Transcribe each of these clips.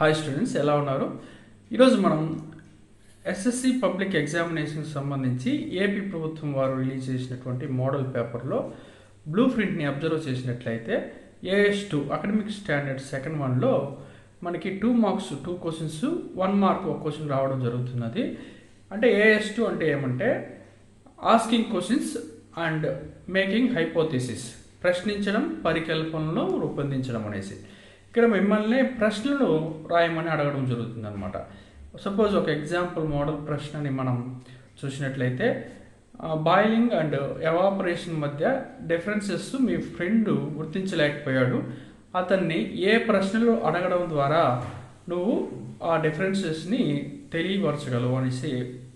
Hi students ఎలా ఉన్నారు? ఈరోజు మనం ఎస్ఎస్సి పబ్లిక్ ఎగ్జామినేషన్ సంబంధించి ఏపీ ప్రభుత్వం వారు రిలీజ్ చేసినటువంటి మోడల్ పేపర్లో బ్లూ ప్రింట్ని అబ్జర్వ్ చేసినట్లయితే AS two academic standard second వన్లో మనకి two marks two questions one mark ఒక క్వశ్చన్ రావడం జరుగుతున్నది. అంటే ఏఎస్ టూ అంటే ఏమంటే asking questions and making hypothesis ప్రశ్నించడం పరికల్పనను రూపొందించడం అనేసి. ఇక్కడ మిమ్మల్ని ప్రశ్నలు రాయమని అడగడం జరుగుతుంది అనమాట సపోజ్ ఒక ఎగ్జాంపుల్ మోడల్ ప్రశ్నని మనం చూసినట్లయితే బాయిలింగ్ అండ్ ఎవాపరేషన్ మధ్య డిఫరెన్సెస్ మీ ఫ్రెండ్ గుర్తించలేకపోయాడు. అతన్ని ఏ ప్రశ్నలు అడగడం ద్వారా నువ్వు ఆ డిఫరెన్సెస్ని తెలియపరచగలవు అనేసి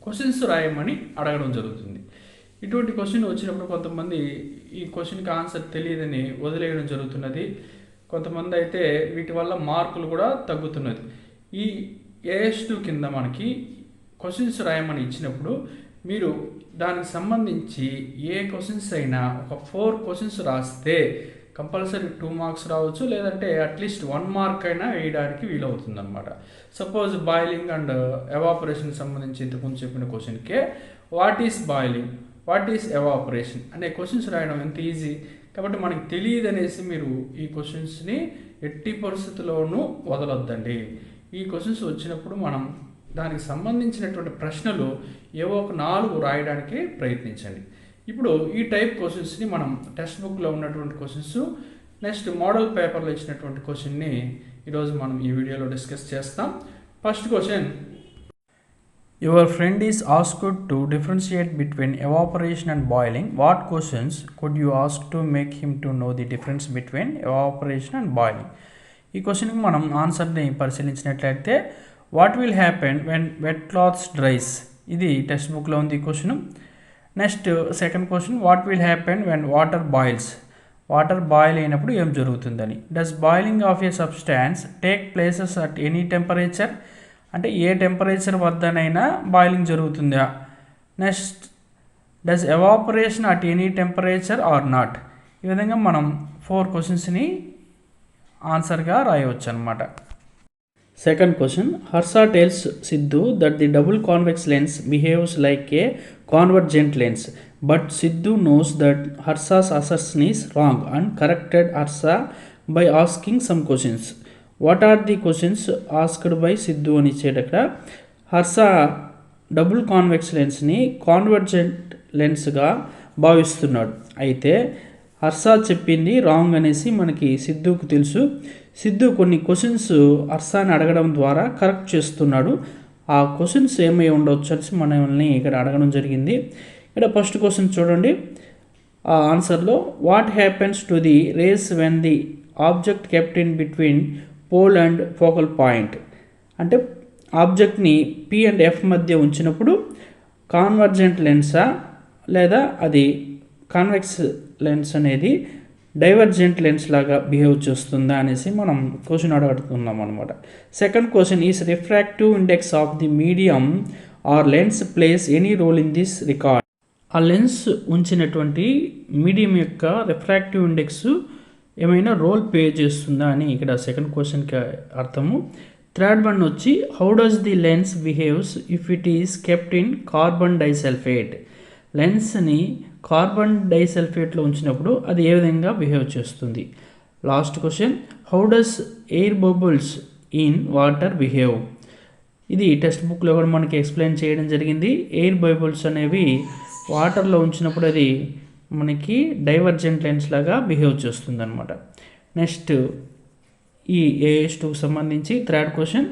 క్వశ్చన్స్ రాయమని అడగడం జరుగుతుంది. ఇటువంటి క్వశ్చన్ వచ్చినప్పుడు కొంతమంది ఈ క్వశ్చన్కి ఆన్సర్ తెలియదని వదిలేయడం జరుగుతున్నది. కొంతమంది అయితే వీటి వల్ల మార్కులు కూడా తగ్గుతున్నది. ఈ ఏఎస్ టూ కింద మనకి క్వశ్చన్స్ రాయమని ఇచ్చినప్పుడు మీరు దానికి సంబంధించి ఏ క్వశ్చన్స్ అయినా ఒక ఫోర్ క్వశ్చన్స్ రాస్తే కంపల్సరీ టూ మార్క్స్ రావచ్చు లేదంటే అట్లీస్ట్ వన్ మార్క్ అయినా వేయడానికి వీలవుతుంది అనమాట సపోజ్ బాయిలింగ్ అండ్ ఎవాపరేషన్ సంబంధించి ఇంతకుముందు చెప్పిన క్వశ్చన్కే what is boiling what is evaporation అనే క్వశ్చన్స్ రాయడం ఎంత ఈజీ కాబట్టి మనకి తెలియదు అనేసి మీరు ఈ క్వశ్చన్స్ని ఎట్టి పరిస్థితుల్లోనూ వదలొద్దండి. ఈ క్వశ్చన్స్ వచ్చినప్పుడు మనం దానికి సంబంధించినటువంటి ప్రశ్నలు ఏవో ఒక నాలుగు రాయడానికి ప్రయత్నించండి. ఇప్పుడు ఈ టైప్ క్వశ్చన్స్ని మనం టెక్స్ట్ బుక్లో ఉన్నటువంటి క్వశ్చన్స్ నెక్స్ట్ మోడల్ పేపర్లో ఇచ్చినటువంటి క్వశ్చన్ని ఈరోజు మనం ఈ వీడియోలో డిస్కస్ చేస్తాం. First question Your friend is asked to differentiate between evaporation and boiling. What questions could you ask to make him to know the difference between evaporation and boiling? ఈ క్వశ్చన్కి మనం ఆన్సర్ని పరిశీలించినట్లయితే what will happen when wet clothes dries ఇది text బుక్లో ఉంది ఈ question next second question what will happen when water boils water boil అయినప్పుడు ఏం జరుగుతుందని does boiling of a substance take places at any temperature అంటే ఏ టెంపరేచర్ వద్దనైనా బాయిలింగ్ జరుగుతుందా? Next does evaporation at any temperature or not ఈ విధంగా మనం ఫోర్ క్వశ్చన్స్ని ఆన్సర్గా రాయవచ్చు అనమాట second question Harsha tells Siddhu that the double convex lens behaves like a convergent lens but Siddhu knows that Harsha's assertion wrong and corrected Harsha by asking some questions what are the questions asked by Siddhu అని ఇచ్చేటక్కడ Harsha double convex లెన్స్ని convergent లెన్స్గా భావిస్తున్నాడు. అయితే హర్ష చెప్పింది wrong అనేసి మనకి సిద్ధుకు తెలుసు. సిద్ధు కొన్ని క్వశ్చన్స్ హర్షాని అడగడం ద్వారా కరెక్ట్ చేస్తున్నాడు. ఆ క్వశ్చన్స్ ఏమై ఉండవచ్చు అనేసి మనల్ని ఇక్కడ అడగడం జరిగింది. ఇక్కడ ఫస్ట్ క్వశ్చన్ చూడండి. ఆ ఆన్సర్లో what happens to the rays when the object kept in between pole and focal point అంటే ఆబ్జెక్ట్ని పి అండ్ ఎఫ్ మధ్య ఉంచినప్పుడు కాన్వర్జెంట్ లెన్సా లేదా అది కాన్వెక్స్ లెన్స్ అనేది డైవర్జెంట్ లెన్స్ లాగా బిహేవ్ చేస్తుందా అనేసి మనం క్వశ్చన్ అడుగుతున్నాం అనమాట second question is refractive index of the medium or lens place any role in this record ఆ లెన్స్ ఉంచినటువంటి మీడియం యొక్క రిఫ్రాక్టివ్ ఇండెక్స్ ఏమైనా రోల్ ప్లే చేస్తుందా అని ఇక్కడ సెకండ్ క్వశ్చన్కి అర్థము. థర్డ్ వన్ వచ్చి how does the lens behaves if it is kept in carbon disulphate లెన్స్ని carbon డైసల్ఫేట్లో ఉంచినప్పుడు అది ఏ విధంగా బిహేవ్ చేస్తుంది? Last question how does air bubbles in water behave ఇది టెక్స్ట్ బుక్లో కూడా మనకి ఎక్స్ప్లెయిన్ చేయడం జరిగింది. ఎయిర్ బబుల్స్ అనేవి వాటర్లో ఉంచినప్పుడు అది మనకి డైవర్జెంట్ లెన్స్ లాగా బిహేవ్ చేస్తుంది అనమాట నెక్స్ట్ ఈ ఏఎస్ టూకి సంబంధించి third question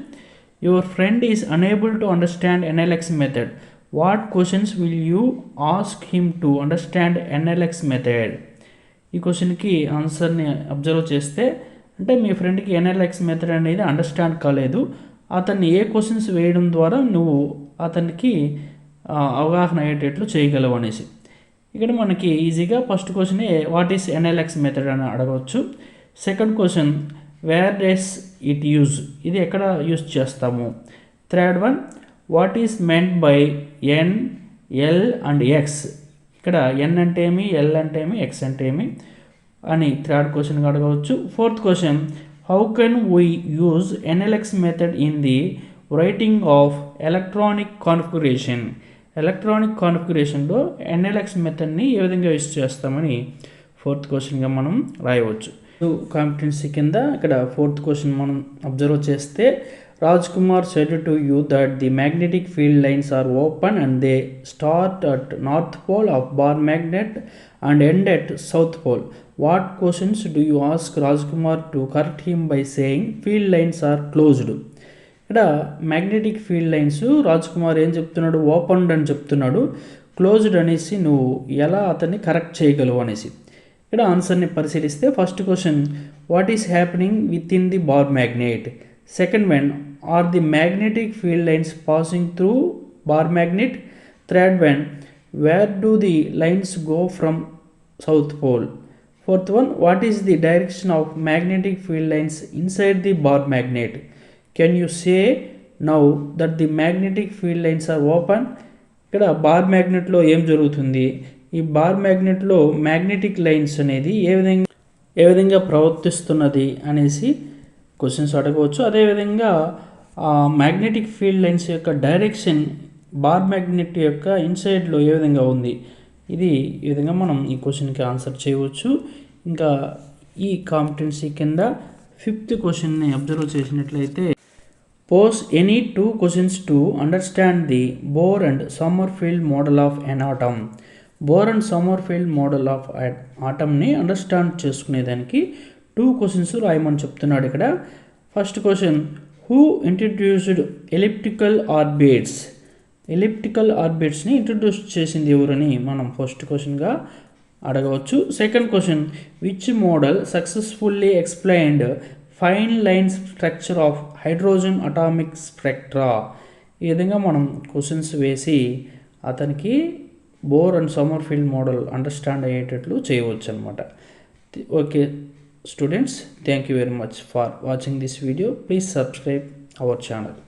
your friend is unable to understand NLX method what questions will you ask him to understand NLX method ఈ క్వశ్చన్కి ఆన్సర్ని అబ్జర్వ్ చేస్తే అంటే మీ ఫ్రెండ్కి ఎన్ఎల్ఎక్స్ మెథడ్ అనేది అండర్స్టాండ్ కాలేదు. అతన్ని ఏ క్వశ్చన్స్ వేయడం ద్వారా నువ్వు అతనికి అవగాహన అయ్యేటట్లు చేయగలవు అనేసి. ఇక్కడ మనకి ఈజీగా first question what is NLX method అని అడగవచ్చు. Second question where does it use ఇది ఎక్కడ యూజ్ చేస్తాము? Third one what is meant by N L and X ఇక్కడ ఎన్ అంటే ఏమి ఎల్ అంటే ఏమి ఎక్స్ అంటే ఏమి అని థర్డ్ క్వశ్చన్గా అడగవచ్చు. Fourth question how can we use NLX method in the writing of electronic configuration electronic కాన్ఫిగరేషన్లో ఎన్ఎల్ఎక్స్ మెథడ్ని ఏ విధంగా యూస్ చేస్తామని ఫోర్త్ క్వశ్చన్గా మనం రాయవచ్చు. కాంపిటెన్సీ కింద ఇక్కడ ఫోర్త్ క్వశ్చన్ మనం అబ్జర్వ్ చేస్తే Raj Kumar said to you that the magnetic field lines are open and they start at north pole of bar magnet and end at south pole what questions do you ask Raj Kumar to correct him by saying field lines are closed ఇక్కడ magnetic field lines Raj Kumar ఏం చెప్తున్నాడు? Opened అని చెప్తున్నాడు. Closed అనేసి నువ్వు ఎలా అతన్ని correct చేయగలవు అనేసి. ఇక్కడ ఆన్సర్ని పరిశీలిస్తే first question what is happening with in the bar magnet second one are the magnetic field lines passing through bar magnet third one where do the lines go from south pole fourth one what is the direction of magnetic field lines inside the bar magnet can you say now that the magnetic field lines are open ఇక్కడ bar మ్యాగ్నెట్లో ఏం జరుగుతుంది? ఈ bar మ్యాగ్నెట్లో magnetic lines అనేది ఏ విధంగా ఏ విధంగా ప్రవర్తిస్తున్నది అనేసి questions అడగవచ్చు. అదేవిధంగా మ్యాగ్నెటిక్ ఫీల్డ్ లైన్స్ యొక్క డైరెక్షన్ బార్ మ్యాగ్నెట్ యొక్క ఇన్సైడ్లో ఏ విధంగా ఉంది? ఇది ఈ విధంగా మనం ఈ క్వశ్చన్కి ఆన్సర్ చేయవచ్చు. ఇంకా ఈ కాంపిటెన్సీ కింద ఫిఫ్త్ క్వశ్చన్ని అబ్జర్వ్ చేసినట్లయితే pose any two questions to understand the Bohr and Sommerfeld model of an atom Bohr and Sommerfeld model of ఆటమ్ని understand చేసుకునేదానికి టూ క్వశ్చన్స్ రాయమని చెప్తున్నాడు ఇక్కడ. First question who introduced elliptical orbits elliptical ఆర్బిట్స్ని introduce చేసింది ఎవరని మనం first క్వశ్చన్గా అడగవచ్చు. Second question which model successfully explained fine line structure of hydrogen atomic spectra. ఈ విధంగా మనం క్వశ్చన్స్ వేసి అతనికి Bohr and Sommerfeld model understand అయ్యేటట్లు చేయవచ్చు అనమాట okay students thank you very much for watching this video please subscribe our channel